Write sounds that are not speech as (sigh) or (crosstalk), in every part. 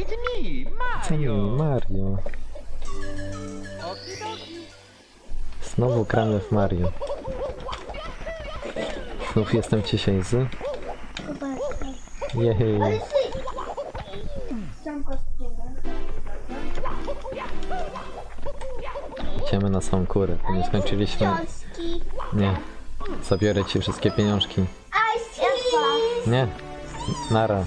It's me, Mario. Mario. Okidoki. Znowu gramy w Mario. Znów jestem dzisiaj z... Ale ty! Kostiumy. Idziemy na samą kurę, bo nie skończyliśmy. Książki. Nie. Zabiorę ci wszystkie pieniążki. Ice cream! Nie. Nara.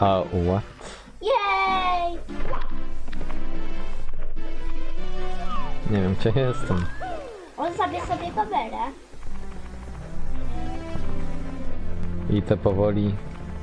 A what? Jej! Nie wiem gdzie jestem. On zabie sobie kamerę. Idę powoli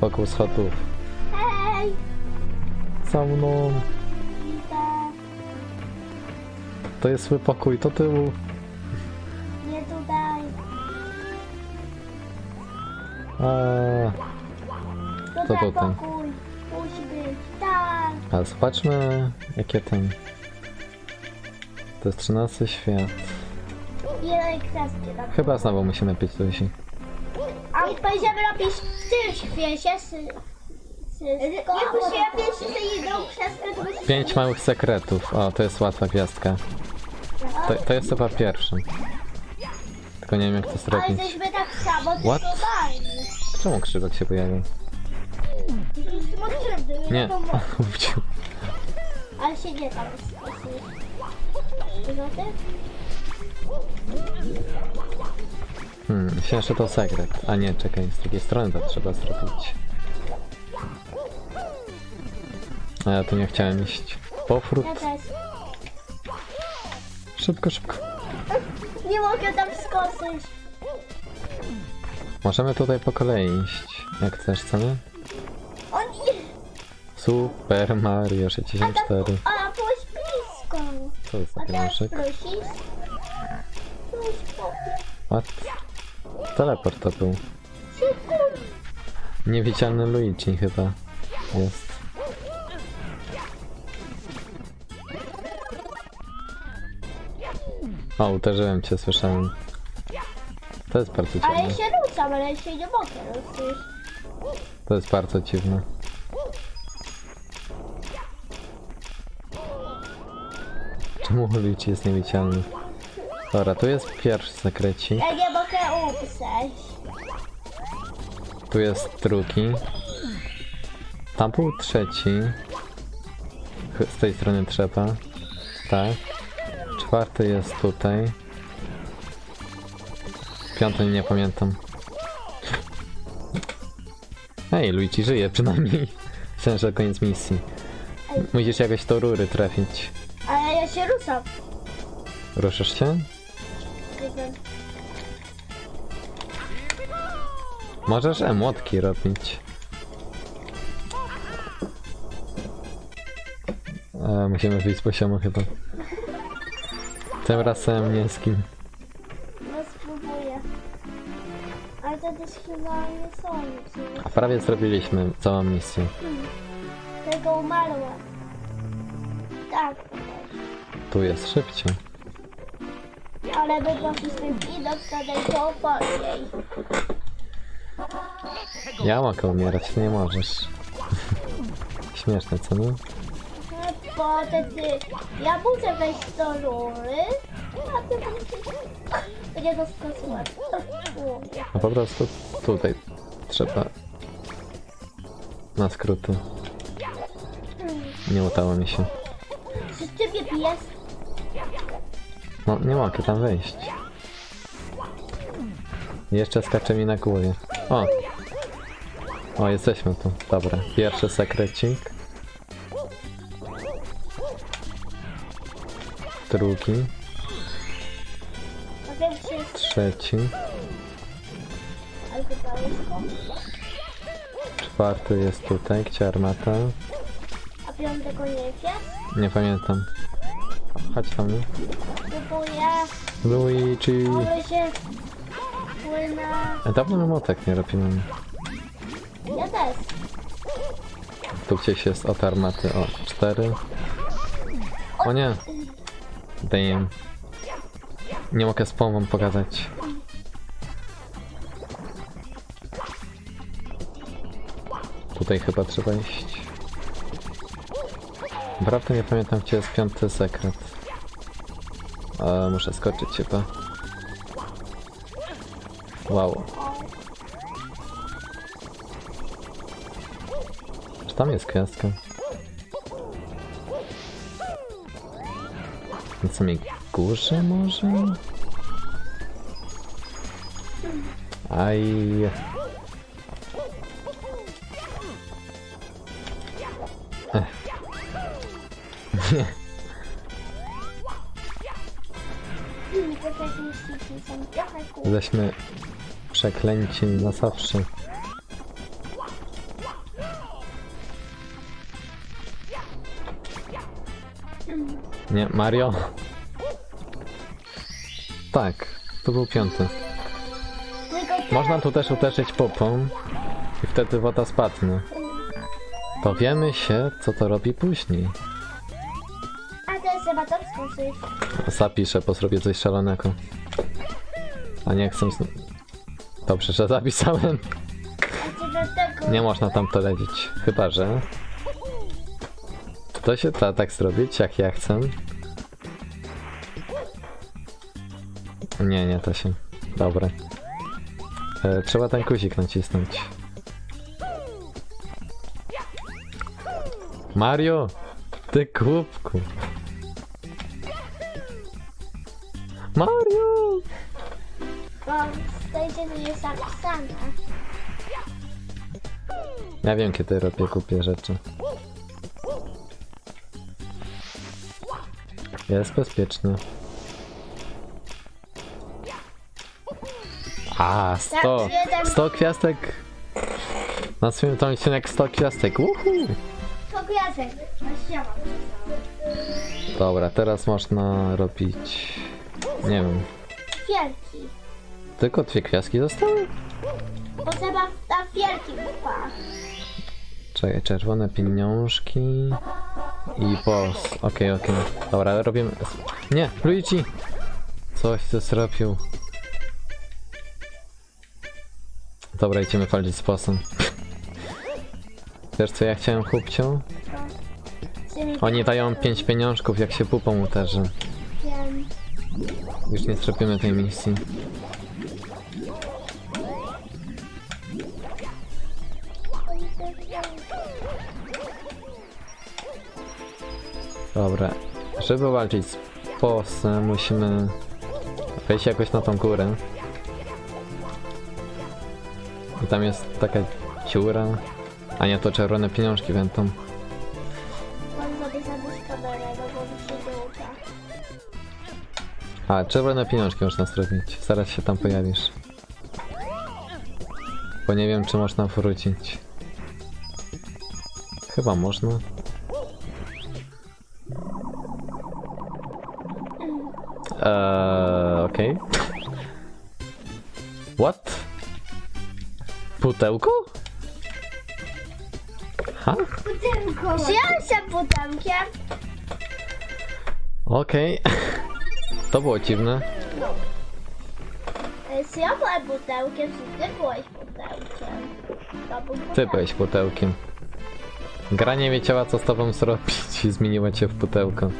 wokół schodów. Hej! Za mną. Idę. To jest zły pokój, to tyłu. Nie tutaj. A, Tutaj to ten? pokój. Tak. a zobaczmy jakie ten. To jest 13 świat. Ile tam. Chyba znowu musimy pić Luzi. A będziemy robić tym świecie. Jak jedną kreskę, to będzie... Pięć małych sekretów. O, to jest łatwa gwiazdka. To, to jest chyba pierwszy. Tylko nie wiem jak to Ale zrobić. jesteśmy tak samo What? Czemu krzywek się pojawił? Nie. Wrócił. (laughs) Ale się nie tam? Hmm, myślałem, że to sekret. A nie, czekaj, z drugiej strony to trzeba zrobić. A ja tu nie chciałem iść. Powrót. Ja też. Szybko, szybko. Nie mogę tam skoczyć. Możemy tutaj po kolei iść. Jak chcesz, co nie? Super Mario 64. A, byłeś blisko. Co jest za A teraz pieniążek? prosisz? What? Teleport to był. Sekund. Niewidzialny Luigi chyba jest. O, uderzyłem cię, słyszałem. To jest bardzo Ale dziwne. się ruszam, ale się nie mogę ruszyć. To jest bardzo dziwne. Luigi jest niewidzialny? Dobra, tu jest pierwszy sekrecik. Ja nie mogę. Tu jest drugi. Tam był trzeci. Z tej strony trzeba. Tak. Czwarty jest tutaj. Piąty nie pamiętam. Ej, Luigi żyje przynajmniej. (laughs) Myślałem, że koniec misji. Musisz jakoś do rury trafić. Się ruszam. Ruszysz się? Wiem. Możesz emotki robić. E, musimy wyjść z poziomu chyba. Tym razem nie z kim. No spróbuję. Ale to też chyba nie są. A prawie zrobiliśmy całą misję. Tego umarła. Tu jest szybciej. Ale poszli z tym widok, to daleko wolniej. Ja mogę umierać, nie możesz. (laughs) Śmieszne, co nie? Potem ty... Ja muszę wejść do rury, a ty będziesz... Nie doskoczyłem. A po prostu tutaj trzeba na skróty. Nie udało mi się. No, nie mogę tam wejść. Jeszcze skacze mi na głowie. O! O, jesteśmy tu. Dobra. Pierwszy sekrecik. Drugi. Jest... Trzeci. Jest Czwarty jest tutaj. Gdzie armata? A piątego nie wie? Nie pamiętam. Chodź tam, nie? próbuję, Luigi. ale. Dawno tak na motek nie robimy. Ja też. Tu gdzieś jest od armaty. O, cztery. O nie. Damn. Nie mogę z pomą pogadać. Tutaj chyba trzeba iść. Naprawdę nie pamiętam gdzie jest piąty sekret. Ale muszę skoczyć chyba. Wow. Czy tam jest gwiazdka? Na samej górze może? Aj. Jesteśmy przeklęci na zawsze. Nie, Mario? Tak, to był piąty. Można tu też uderzyć popą i wtedy woda spadnie. Dowiemy się, co to robi później. A teraz trzeba tam skoczyć. Zapiszę, bo zrobię coś szalonego. A nie chcę... zn- Dobrze, że zapisałem. Nie można tam to lecieć. Chyba, że... To się da tak zrobić, jak ja chcę. Nie, nie, to się... Dobra. E, trzeba ten guzik nacisnąć. Mario! Ty głupku! Mario! Bo stajecie tu jest napisane. Ja wiem, kiedy robię głupie rzeczy. Jest bezpieczny. A, 100! 100 gwiazdek! Nazwijmy to odcinek 100 gwiazdek. Uhu! To gwiazdek. Dobra, teraz można robić... Nie wiem. Wielki. Tylko dwie gwiazdki zostały? Bo trzeba na wielki upa. Czekaj, czerwone pieniążki i boss. Okej, okej. Dobra, robimy... Nie, Luigi! Coś ty zrobił. Dobra, idziemy walczyć z bossem. Wiesz co ja chciałem, chłopciu? Oni dają 5 pieniążków, jak się pupą uderzy. Wiem. Już nie zrobimy tej misji. Żeby walczyć z bossem, musimy wejść jakoś na tą górę. I tam jest taka dziura. A nie, to czerwone pieniążki będą. Mam bo się. A, czerwone pieniążki można zrobić. Zaraz się tam pojawisz. Bo nie wiem, czy można wrócić. Chyba można. Pudełko? Ha? Wziąłem się pudełkiem. Okej. (laughs) To było dziwne. Ja byłem pudełkiem, czy ty byłeś pudełkiem? To był Ty pudełek. byłeś pudełkiem. Gra nie wiedziała co z tobą zrobić i zmieniła cię w pudełko. (laughs)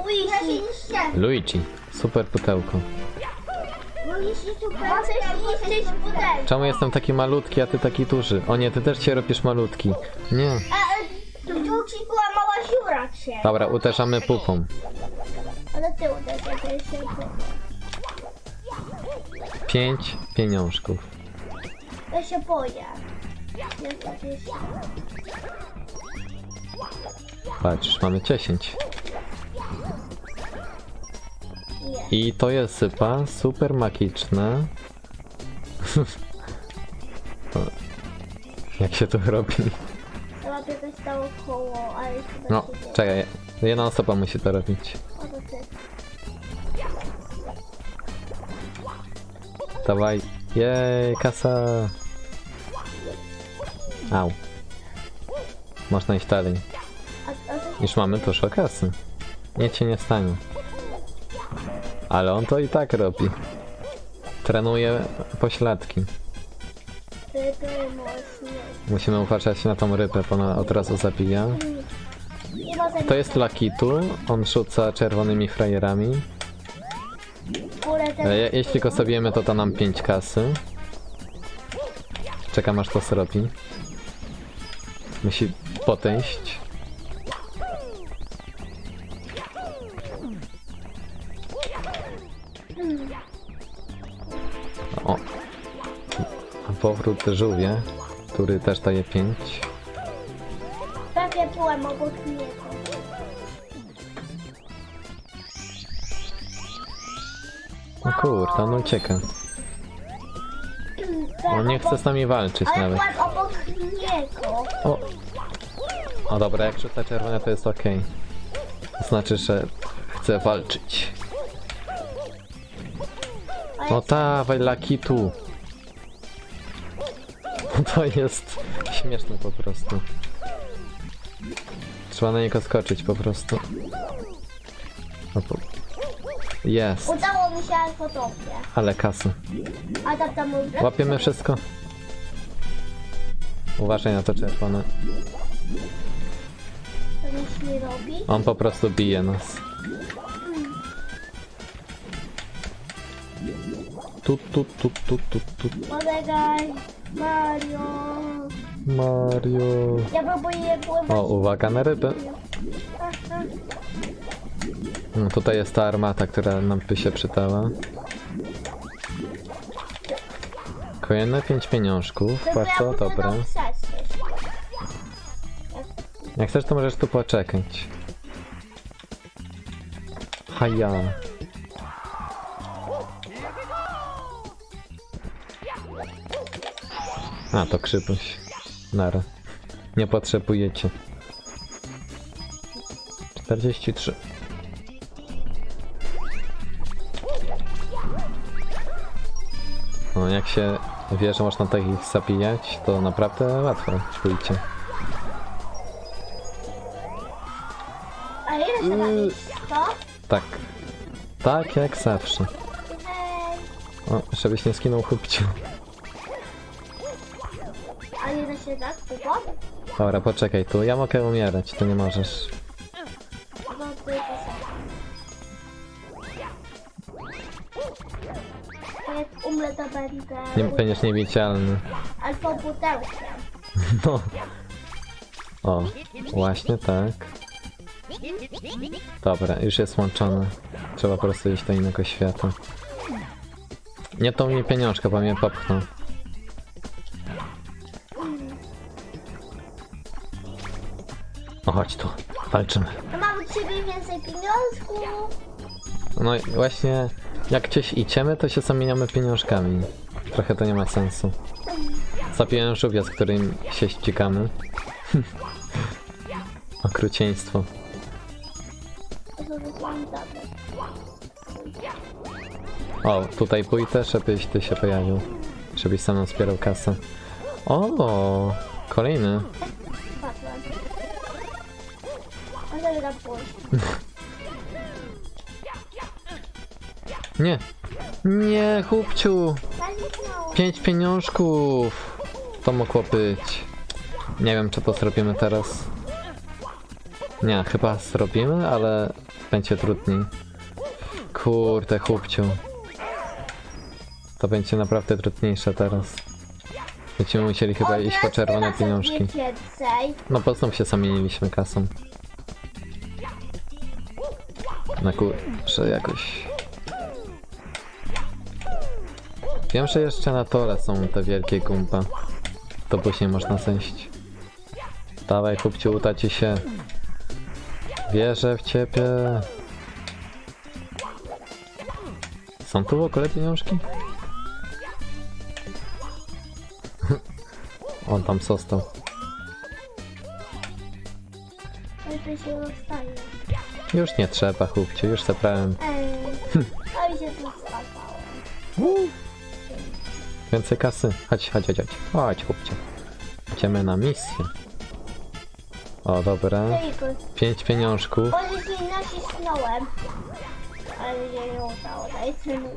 Luigi. Luigi, super pudełko. Luigi super. Niszczyć. Czemu jestem taki malutki, a ty taki duży? O nie, ty też się robisz malutki. Nie. A, e, tu ci była mała dziura cię. Dobra, uderzamy pupą. Ale ty uderzyłeś się. Pięć pieniążków. Ja się boję. Zabiję się. Patrz, już mamy 10. Nie. I to jest sypa super magiczne. (laughs) Jak się to robi? Trzeba by to stało koło, ale chyba No, się nie. czekaj. Jedna osoba musi to robić. O, to ty. Dawaj. Jej, kasa. Au. Można iść dalej. A, a to Już mamy dużo kasy. Nic się nie stanie. Ale on to i tak robi. Trenuje pośladki. Ryby. Musimy uważać na tą rybę, bo ona od razu zabija. Może To jest Lakitu, on rzuca czerwonymi frajerami. E, je- jeśli go zabijemy, to da nam 5 kasy. Czekam aż to zrobi. Musi potęść. Powrót żółwie, który też daje 5. Prawie byłem obok niego. O kurde, on ucieka. On nie chce z nami walczyć Ale nawet. byłem obok niego. O! O dobra, jak rzuca czerwone to jest ok. To znaczy, że chce walczyć. Ale No dawaj, Lakitu! (laughs) To jest śmieszne po prostu. Trzeba na niego skoczyć po prostu. No. Jest, Udało mi się fotografię. ale kasy. A tam tam. Łapiemy wszystko. Uważaj na to czerwone. To nic nie robi. On po prostu bije nas. Tu, tu, tu, tu, tu, tu. Polegaj, Mario. Mario. Ja próbuję pływać. O, uwaga na rybę. No, tutaj jest ta armata, która nam by się przydała. Kolejne pięć pieniążków, bardzo dobre. Jak chcesz, to możesz tu poczekać. Haja. A, to krzypuś. Nara. Nie potrzebujecie. 43. No, jak się wie, że można takich zabijać, to naprawdę łatwo pójdzie. A ile się Yy. To? Tak. Tak jak zawsze. O, żebyś nie skinął chłopciu. Się? Dobra, poczekaj tu. Ja mogę umierać, ty nie możesz. No ty to jak umrę to będę... Nie będziesz niewidzialny. Albo butelkiem. No. O, właśnie tak. Dobra, już jest łączone. Trzeba po prostu iść do innego świata. Nie to mi pieniążka, bo mnie popchnął. Chodź tu. Walczymy. Mam od ciebie więcej pieniążków. No i właśnie, jak gdzieś idziemy, to się zamieniamy pieniążkami. Trochę to nie ma sensu. Zapiłem żółwia, z którym się ścigamy. (laughs) Okrucieństwo. O, tutaj pójdę, żebyś ty się pojawił. Żebyś sam nam zbierał kasę. O, kolejny. Na. Nie. Nie, chłopciu. Pięć pieniążków. To mogło być. Nie wiem, czy to zrobimy teraz. Nie, chyba zrobimy, ale będzie trudniej. Kurde, chłopciu. To będzie naprawdę trudniejsze teraz. Będziemy musieli chyba iść po czerwone pieniążki. No po znów się zamieniliśmy kasą. Na kurczę jakoś. Wiem, że jeszcze na tole są te wielkie gumpa. To później można zejść. Dawaj chłopciu, uda ci się. Wierzę w ciebie. Są tu w ogóle pieniążki? (laughs) On tam został. Lepiej się rozstaje. Już nie trzeba, chłopcie, już. A mi się tu spadało. Więcej kasy. Chodź, chodź, chodź, chodź. Chodź, chłopcie. Idziemy na misję. O, dobra. Pięć pieniążków. Policji nacisnąłem. Ale się nie udało. Dajcie mi.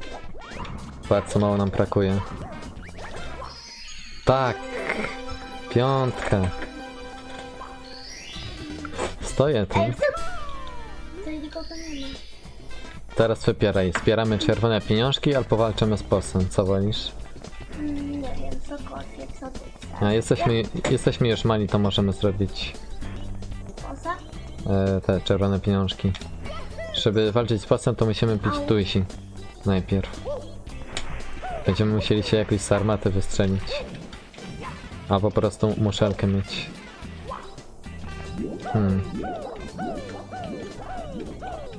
Bardzo mało nam brakuje. Tak. Piątka. Stoję tu. Ej, co? Teraz wypieraj. Zbieramy czerwone pieniążki albo walczymy z posem. Co wolisz? Mm, nie wiem, cokolwiek, co ty chcesz. A jesteśmy, jesteśmy już mali, to możemy zrobić Poza? e, te czerwone pieniążki. Żeby walczyć z posem, to musimy pić tusi. Najpierw. Będziemy musieli się jakoś z armaty wystrzelić. A po prostu muszelkę mieć. Hmm.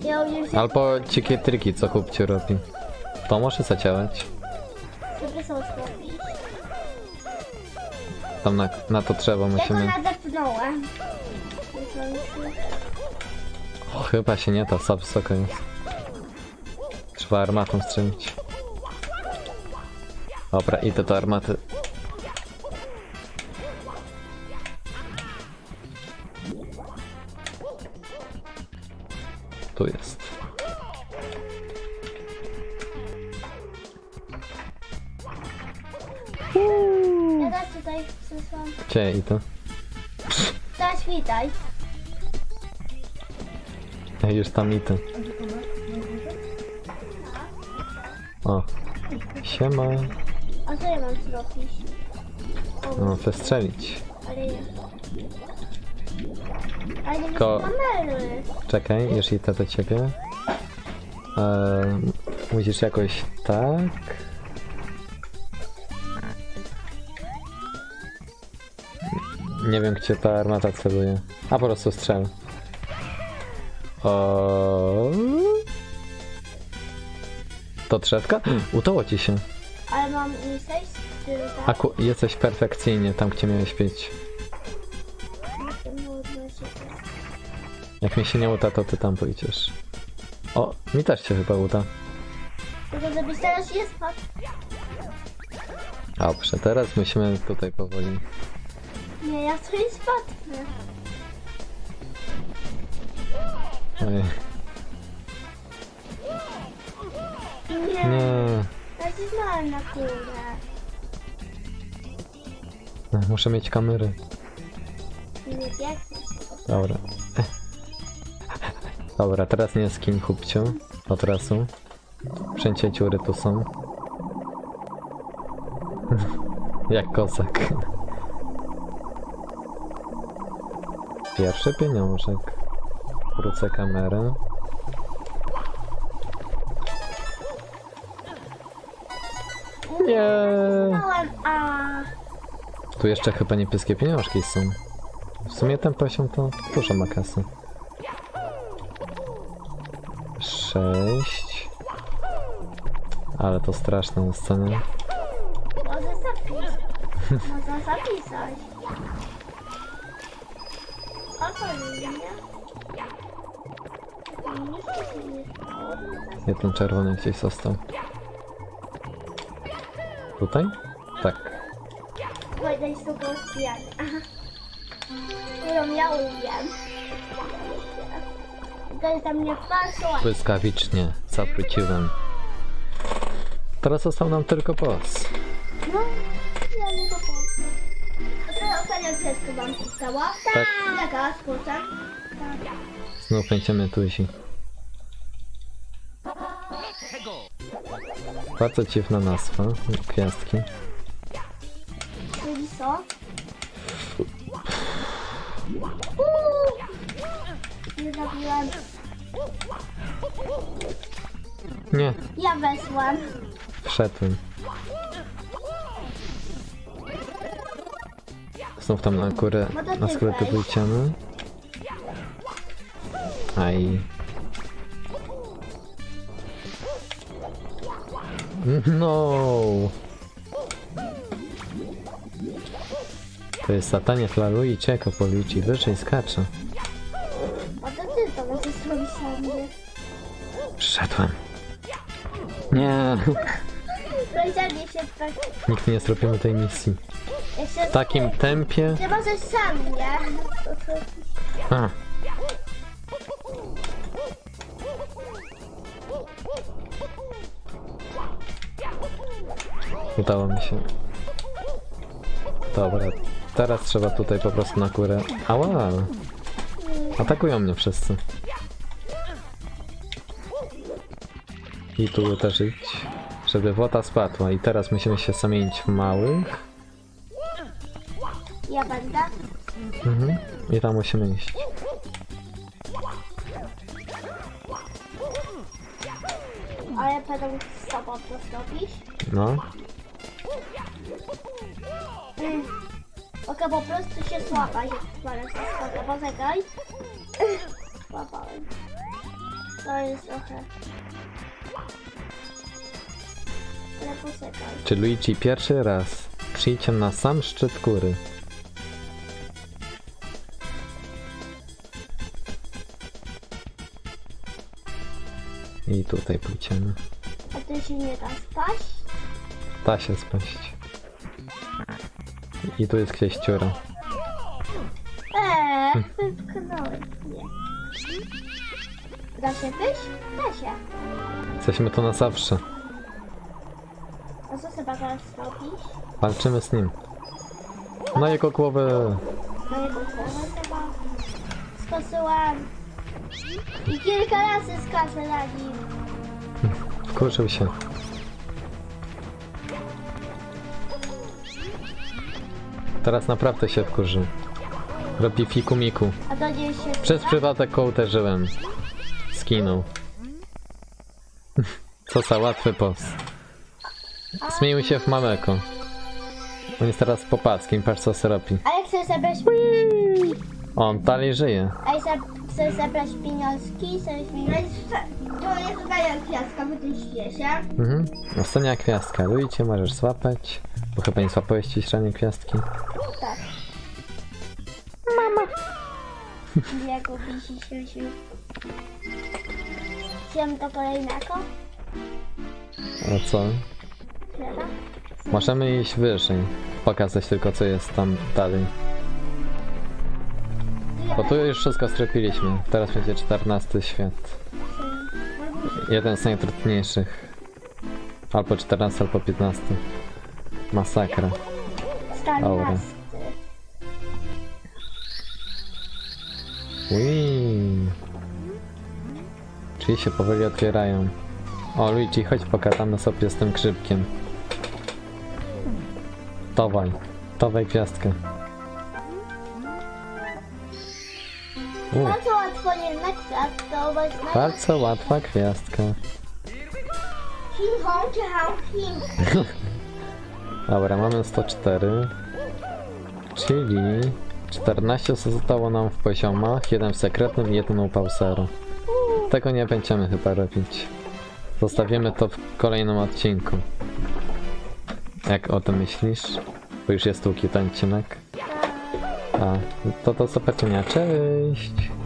Ja już Albo dzikie triki, co chłopciu robi. To może zadziałać. sobie są zrobić. Tam na, na to trzeba musimy... O, chyba się nie da, za wysoko jest. Trzeba armatą strzelić. Dobra, idę do armaty. Tu jest. Ja też tutaj. Gdzie idę? Cześć, witaj. Ja już tam idę. O. Siema. A co ja mam zrobić? No, wystrzelić. ale nie. Ale nie Ko- widzę kamery. Czekaj, już idę do ciebie. Eee, musisz jakoś tak. Nie wiem, gdzie ta armata celuje. A po prostu strzel. O. To drzewka? Udało ci się. Ale mam z tyłu, tak? Aku jesteś perfekcyjnie tam, gdzie miałeś być. Jak mi się nie uda, to ty tam pójdziesz. O, mi też się chyba uda. Tylko żebyś teraz nie spadł. Dobrze, teraz musimy tutaj powoli. Nie, ja nie spadnę. Oj, Nie. nie, Ja się znałem na górę. muszę mieć kamery. Nie się. Dobra. Dobra, teraz nie skin chupciu. Od razu. Wszędzie dziury tu są. (laughs) Jak kozak. Pierwszy pieniążek. Wrócę kamerę. Nie. Tu jeszcze chyba niebieskie pieniążki są. W sumie ten poziom to dużo ma kasy. Sześć. Ale to straszne na scenie. Może zapisać. Można zapisać. O to nie? Nic się nie stało. Jeden czerwony gdzieś został. Tutaj? Tak. Pójdę z tego zbijania. Którą ja umiem. Błyskawicznie zawróciłem. Teraz został nam tylko boss. No, ja nie go poznam. A to ostatnia kreska wam pisała? Tak. Jaka, skórka? Znów będziemy tuzi. Bardzo dziwna nazwa. Gwiazdki. Czyli co? Uuu! Nie zabiłem. Nie, Ja weszłam. wszedłem. Znów tam na górę, na skróty pójdziemy. Aj. No. To jest satanie flaruje i czeka po ludzi, wyżej skacze. Nie, się tak. nikt nie zrobimy tej misji. Jeszcze W takim tempie. Ty możesz sam, nie? A. Udało mi się. Dobra, teraz trzeba tutaj po prostu na górę. Ała! Atakują mnie wszyscy. I tu idź, żeby woda spadła. I teraz musimy się zamienić w małych. Ja będę. Mhm. I tam musimy iść. A ja będę z tobą to zrobić. No. Mm. Mogę po prostu się słapać. Ale to słabo, poczekaj. Słapałem. To jest trochę... Ale poczekaj. Czy Luigi pierwszy raz przyjdzie na sam szczyt góry? I tutaj pójdziemy. A ty się nie da spać? Da się spaść. I tu jest gdzieś dziura. Eee, wypchnąłem mnie. Da się wyjść? Da się. Jesteśmy tu na zawsze. A co trzeba teraz zrobić? Walczymy z nim. Na jego głowę. Na jego głowę trzeba. Skoczyłam. I kilka razy skaczę na nim. Wkurzył się. Teraz naprawdę się wkurzył. Robi fiku miku. A to nie się Przez przypadek go uderzyłem. Skinął. Co za łatwy pos. Zmienił się w mameko. On jest teraz popackiem, patrz co se robi. A jak chcesz zebrać... On dalej żyje. A jak chcesz zebrać pieniążki, chcesz pieniążki... To jest tutaj kwiatka w tym świecie. Mhm. Ostatnia gwiazdka. Luigi możesz złapać. Bo chyba nie złapałeś ci średniej gwiazdki. Tak. Mama. Nie gubi się. Idziemy do kolejnego. A co? Chleba. Możemy iść wyżej. Pokazać tylko co jest tam dalej. Bo tu już wszystko strepiliśmy. Teraz będzie 14 świat. Jeden z najtrudniejszych. Albo 14, albo 15. Masakra. Aura. Czternasty. Ui. Czyli się powoli otwierają. O Luigi, chodź pogadamy sobie z tym grzybkiem. Dawaj, dawaj gwiazdkę. U, Bardzo łatwo jednak traktować na bardzo łatwa gwiazdka. Czy. (laughs) Dobra, mamy 104. Czyli 14 zostało nam w poziomach, jeden w sekretnym i jeden u Pausera. Tego nie będziemy chyba robić. Zostawimy to w kolejnym odcinku. Jak o tym myślisz? Bo już jest długi ten odcinek. A, to do zobaczenia. Cześć!